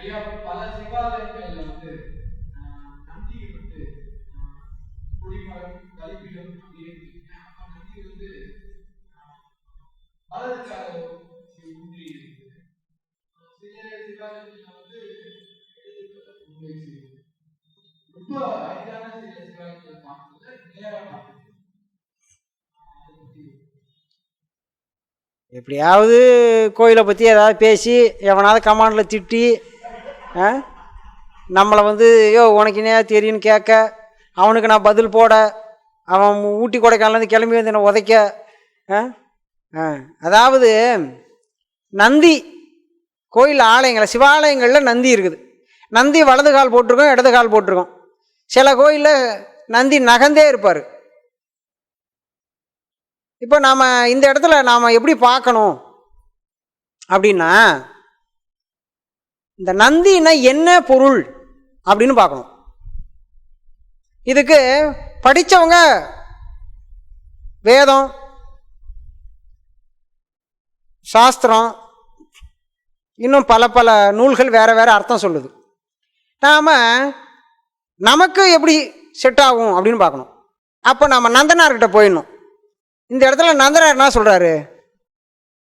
ஐயா பல சிவாலயங்கள்ல வந்து குடிமரம் நந்தி வந்து ஊன்றி சில சிவாலயங்கள்ல வந்து ரொம்ப அரிதான சில சிவாலயங்களை பார்க்கல எப்படியாவது கோயிலை பற்றி ஏதாவது பேசி எவனாவது கமாண்டில் திட்டி நம்மளை வந்து ஐயோ உனக்கு என்ன தெரியும்னு கேட்க? அவனுக்கு நான் பதில் போட. அவன் ஊட்டி கொடைக்கானலேருந்து கிளம்பி வந்து என்னை உதைக்க. ஆ? ஆ. அதாவது நந்தி கோயில் ஆலயங்கள் சிவாலயங்களில் நந்தி இருக்குது. நந்தி வலது கால் போட்டிருக்கோம் இடது கால் போட்டிருக்கோம். சில கோயிலில் நந்தி நகர்ந்தே இருப்பார். இப்போ நாம் இந்த இடத்துல நாம் எப்படி பார்க்கணும்? அப்படின்னா இந்த நந்தினா என்ன பொருள் அப்படின்னு பார்க்கணும். இதுக்கு படித்தவங்க வேதம் சாஸ்திரம் இன்னும் பல பல நூல்கள் வேறு வேறு அர்த்தம் சொல்லுது. நாம் நமக்கு எப்படி செட் ஆகும் அப்படின்னு பார்க்கணும். அப்போ நம்ம நந்தனார்கிட்ட போயிடணும். இந்த இடத்துல நந்தனார் என்ன சொல்கிறாரு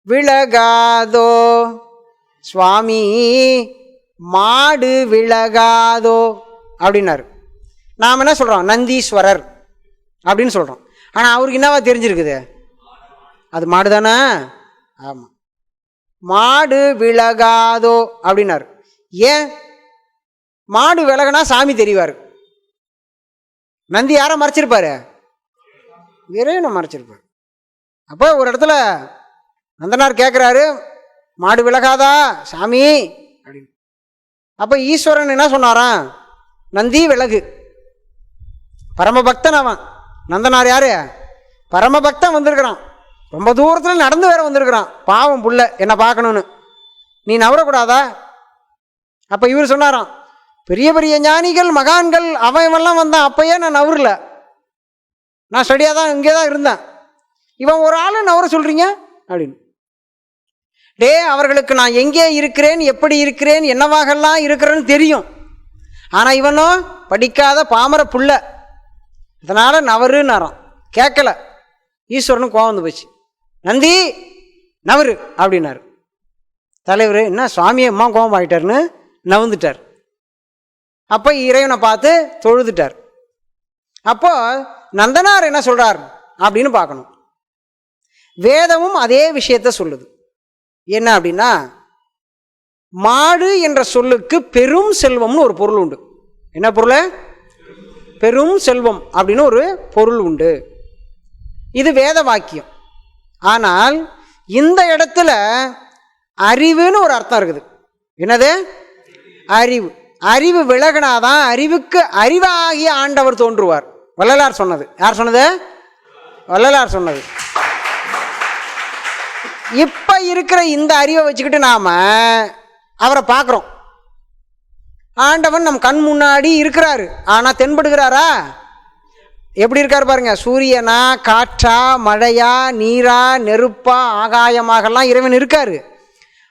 விலகாதோ சுவாமி மாடு விலகாதோ அப்படின்னாரு. நாம் என்ன சொல்கிறோம் நந்தீஸ்வரர் அப்படின்னு சொல்கிறோம் ஆனால் அவருக்கு என்னவா தெரிஞ்சிருக்குது? அது மாடு தானே ஆமாம் மாடு விலகாதோ அப்படின்னாரு. ஏன்? மாடு விலகனா சாமி தெரிவார். நந்தி யாரை மறைச்சிருப்பாரு? இறைவனை மறைச்சிருப்பார். அப்போ ஒரு இடத்துல நந்தனார் கேட்குறாரு மாடு விலகாதா? சாமி. அப்படின்னு. அப்போ ஈஸ்வரன் என்ன சொன்னாராம்? நந்தி விலகு. பரமபக்தன் அவன். நந்தனார் யாரு? பரமபக்தன் வந்திருக்கிறான். ரொம்ப தூரத்தில் நடந்து வேற வந்திருக்கிறான். பாவம் புள்ள என்னை பார்க்கணுன்னு நீ நவரக்கூடாதா? அப்போ இவர் சொன்னாராம் பெரிய பெரிய ஞானிகள் மகான்கள் அவன் இவன்லாம் வந்தான். அப்பயே நான் நவரல. நான் ஸ்டடியாக தான் இங்கே தான் இருந்தேன். இவன் ஒரு ஆளு நவர சொல்கிறீங்க அப்படின்னு. டே அவர்களுக்கு நான் எங்கே இருக்கிறேன் எப்படி இருக்கிறேன் என்னவாகலாம் இருக்கிறேன்னு தெரியும். ஆனால் இவனோ படிக்காத பாமர புள்ள. இதனால் நவருன்னாராம். கேட்கல. ஈஸ்வரனும் கோவம் வந்து போச்சு. நந்தி நவரு அப்படின்னாரு. தலைவர் என்ன சுவாமியை அம்மா கோபம் ஆகிட்டாருன்னு நவுந்துட்டார். அப்போ இறைவனை பார்த்து தொழுதுட்டார். அப்போ நந்தனார் என்ன சொல்கிறார் அப்படின்னு பார்க்கணும். வேதமும் அதே விஷயத்த சொல்லுது. என்ன அப்படின்னா மாடு என்ற சொல்லுக்கு பெரும் செல்வம்னு ஒரு பொருள் உண்டு. என்ன பொருள்? பெரும் செல்வம் அப்படின்னு ஒரு பொருள் உண்டு. இது வேத வாக்கியம். ஆனால் இந்த இடத்துல அறிவுன்னு ஒரு அர்த்தம் இருக்குது. என்னது? அறிவு. அறிவு விலகினாதான் அறிவுக்கு அறிவாகிய ஆண்டவர் தோன்றுவார். வள்ளலார் சொன்னது. யார் சொன்னது? வள்ளலார் சொன்னது. இப் இருக்கிற இந்த அறிவை வச்சுக்கிட்டு நாம் அவரை பார்க்குறோம். ஆண்டவன் நம் கண் முன்னாடி இருக்கிறாரு. ஆனால் தென்படுகிறாரா? எப்படி இருக்கார் பாருங்க. சூரியனா காற்றா மழையா நீரா நெருப்பா ஆகாயமாகலாம் இறைவன் இருக்கார்.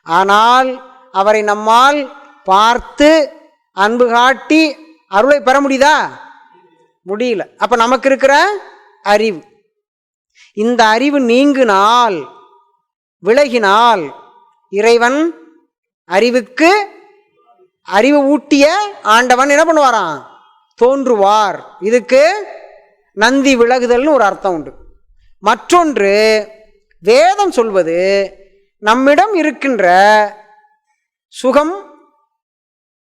ஆனால் அவரை நம்மால் பார்த்து அன்பு காட்டி அருளை பெற முடியுதா? முடியல. அப்போ நமக்கு இருக்கிற அறிவு. இந்த அறிவு நீங்கினால் விலகினால் இறைவன் அறிவுக்கு அறிவு ஊட்டிய ஆண்டவன் என்ன பண்ணுவாராம்? தோன்றுவார். இதுக்கு நந்தி விலகுதல்னு ஒரு அர்த்தம் உண்டு. மற்றொன்று வேதம் சொல்வது நம்மிடம் இருக்கின்ற சுகம்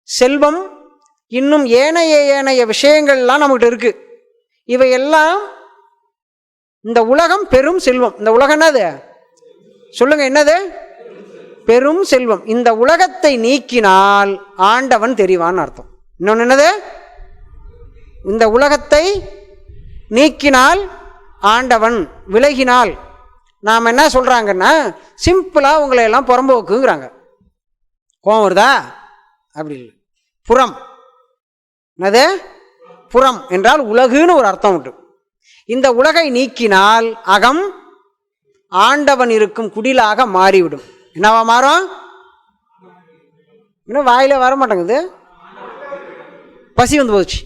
செல்வம் இன்னும் ஏனைய ஏனைய விஷயங்கள்லாம் நம்மகிட்ட இருக்கு. இவையெல்லாம் இந்த உலகம் பெரும் செல்வம். இந்த உலகம் என்னது? சொல்லுங்க என்னது? பெரும் செல்வம். இந்த உலகத்தை நீக்கினால் ஆண்டவன் தெரிவான்னு அர்த்தம். இன்னொன்று என்னது? இந்த உலகத்தை நீக்கினால் ஆண்டவன் விலகினால் நாம் என்ன சொல்கிறாங்கன்னா சிம்பிளாக உங்களை எல்லாம் புறம்போக்குங்கிறாங்க கோவம் வருதா? அப்படி இல்லை. புறம். என்னது? புறம் என்றால் உலகுன்னு ஒரு அர்த்தம் உண்டு. இந்த உலகை நீக்கினால் அகம் ஆண்டவன் இருக்கும் குடிலாக மாறிவிடும். என்னவா மாறும்? இன்னும் வாயில வர மாட்டேங்குது பசி வந்து போச்சு.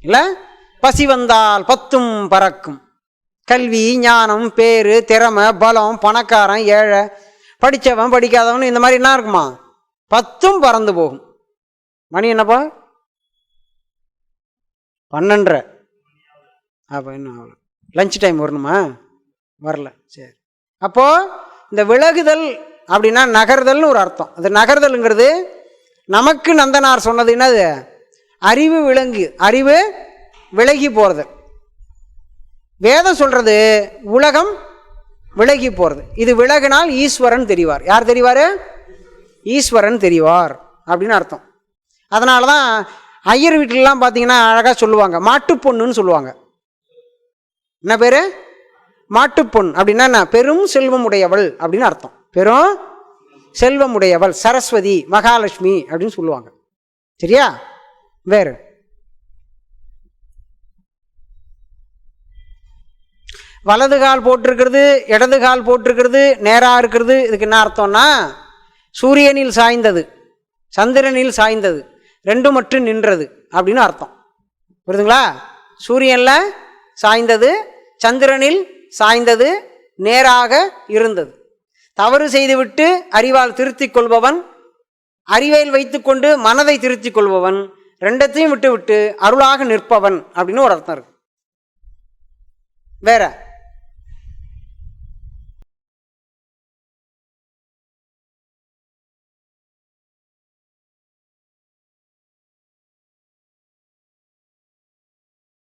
இல்லை? பசி வந்தால் பத்தும் பறக்கும். கல்வி ஞானம் பேரு திறமை பலம் பணக்காரன் ஏழை படித்தவன் படிக்காதவன் இந்த மாதிரி என்ன இருக்குமா? பத்தும் பறந்து போகும். மணி என்னப்பா? பன்னெண்டரை. அப்போ இன்னும் ஆகல? லஞ்ச் டைம் வரணுமா? வரல. சரி. அப்போது இந்த விலகுதல் அப்படின்னா நகர்தல்னு ஒரு அர்த்தம். அது நகர்தலுங்கிறது நமக்கு நந்தனார் சொன்னது என்னது? அறிவு விலங்கு அறிவு விலகி போகிறது வேதம் சொல்கிறது உலகம் விலகி போகிறது இது விலகினால் ஈஸ்வரன் தெரிவார். யார் தெரிவார்? ஈஸ்வரன் தெரிவார் அப்படின்னு அர்த்தம். அதனால தான் ஐயர் வீட்டிலலாம் பார்த்தீங்கன்னா அழகாக சொல்லுவாங்க. மாட்டுப்பொண்ணுன்னு சொல்லுவாங்க. என்ன பேர்? மாட்டுப்பொன் அப்படின்னா நான் பெரும் செல்வம் உடையவள் அப்படின்னு அர்த்தம். பெரும் செல்வம் உடையவள் சரஸ்வதி மகாலட்சுமி அப்படின்னு சொல்லுவாங்க. சரியா? வேறு. வலது கால் போட்டிருக்கிறது இடது கால் போட்டிருக்கிறது நேராக இருக்கிறது இதுக்கு என்ன அர்த்தம்னா சூரியனில் சாய்ந்தது சந்திரனில் சாய்ந்தது ரெண்டு மட்டும் நின்றது அப்படின்னு அர்த்தம். புரியுதுங்களா? சூரியனில் சாய்ந்தது சந்திரனில் சாய்ந்தது நேராக இருந்தது. தவறு செய்துவிட்டு அறிவால் திருத்திக் கொள்பவன் அறிவையில் வைத்துக்கொண்டு மனதை திருத்திக் கொள்பவன் ரெண்டத்தையும் விட்டுவிட்டு அருளாக நிற்பவன் அப்படின்னு ஒரு அர்த்தம் இருக்கு. வேற?